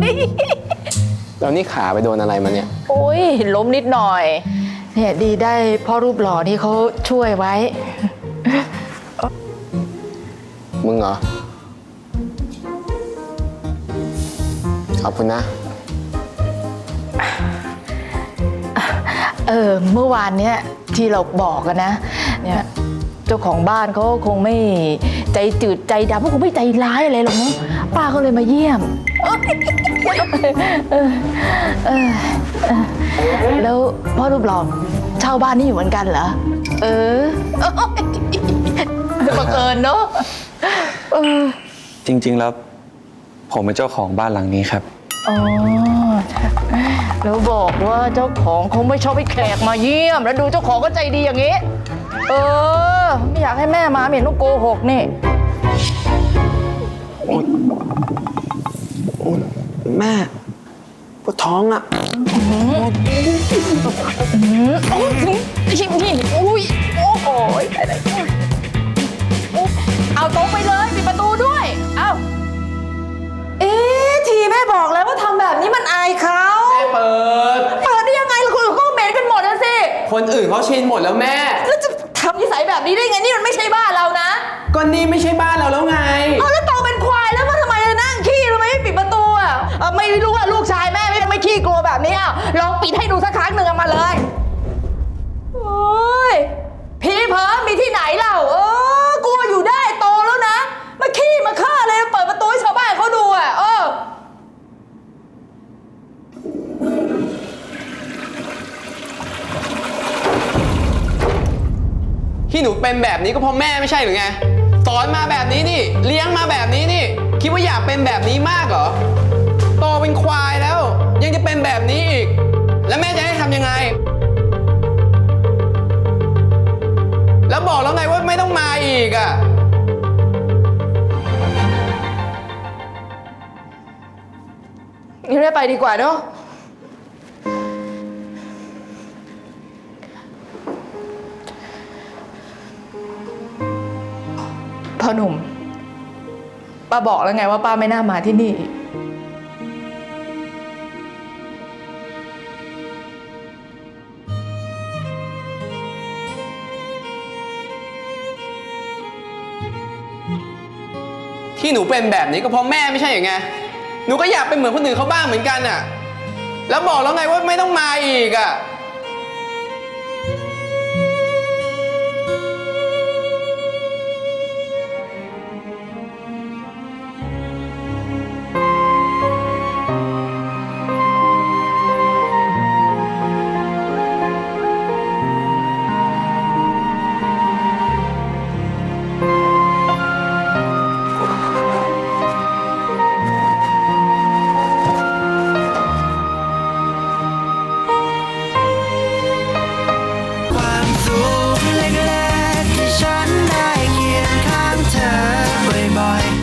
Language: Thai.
นี่แล้วนี่ขาไปโดนอะไรมาเนี่ย โอ้ยล้มนิดหน่อย เนี่ยดีได้พ่อรูปหล่อที่เขาช่วยไว้ มึงเหรอ ขอบคุณนะ เออเมื่อวานเนี้ยที่เราบอกกันนะ เนี่ยเจ้าของบ้านเขาคงไม่ ใจจืดใจดำเขาคงไม่ใจร้ายอะไรหรอกเนาะป้าก็เลยมาเยี่ยมเออเออเออแล้วพ่อรูปหล่อเช่าบ้านนี้อยู่เหมือนกันเหรอเออบังเอิญเนาะเออ จริง ๆ แล้ว ผมเป็นเจ้าของบ้านหลังนี้ครับ อ๋อแล้วบอกว่าเจ้าของคงไม่ชอบให้แขกมาเยี่ยม แล้วดูเจ้าของก็ใจดีอย่างนี้ เออ ไม่อยากให้แม่มาไม่เห็นต้องโกหกนี่ แม่ปวดท้องอะชิมนี่อุ้ยโอ้โหตายแล้วเอาโต๊ะไปเลยปิดประตูด้วย เอาเอ๊ะทีแม่บอกแล้วว่าทำแบบนี้มันอายเขาเปิด เปิดได้ยังไงล่ะคนอื่นก็เหม็นกันหมดนะสิ คนอื่นเขาชินหมดแล้วแม่ แล้วจะทำนิสัยแบบนี้ได้ไงนี่มันไม่ใช่บ้านเรานะก็นี่ไม่ใช่บ้านเราแล้วไง เอาแล้วโตเป็นควายแล้วมาทำไมจะนั่งขี้ทำไมไม่ปิดประตูอะเอ่อไม่รู้ว่าลูกชายแม่ไม่ไม่ขี้กลัวแบบนี้อะลองปิดให้ดูสักครั้งหนึ่งเอามาเลยโอ้ยผีเพ้อมีที่ไหนเราเออกลัวอยู่ได้โตแล้วนะมาขี้มาฆ่าเลยเปิดประตูให้ชาวบ้านเขาดูอะเออ ที่หนูเป็นแบบนี้ก็เพราะแม่ไม่ใช่หรือไงสอนมาแบบนี้นี่ เลี้ยงมาแบบนี้นี่ คิดว่าอยากเป็นแบบนี้มากเหรอโตเป็นควายแล้ว ยังจะเป็นแบบนี้อีก แล้วแม่จะให้ทำยังไง แล้วบอกแล้วไงว่าไม่ต้องมาอีกอะงั้นไม่ไปดีกว่าเนาะ พ่อหนุ่ม ป้าบอกแล้วไงว่าป้าไม่น่ามาที่นี่ที่หนูเป็นแบบนี้ก็เพราะแม่ไม่ใช่อย่างไง หนูก็อยากเป็นเหมือนคนอื่นเขาบ้างเหมือนกันอะ แล้วบอกแล้วไงว่าไม่ต้องมาอีกอะ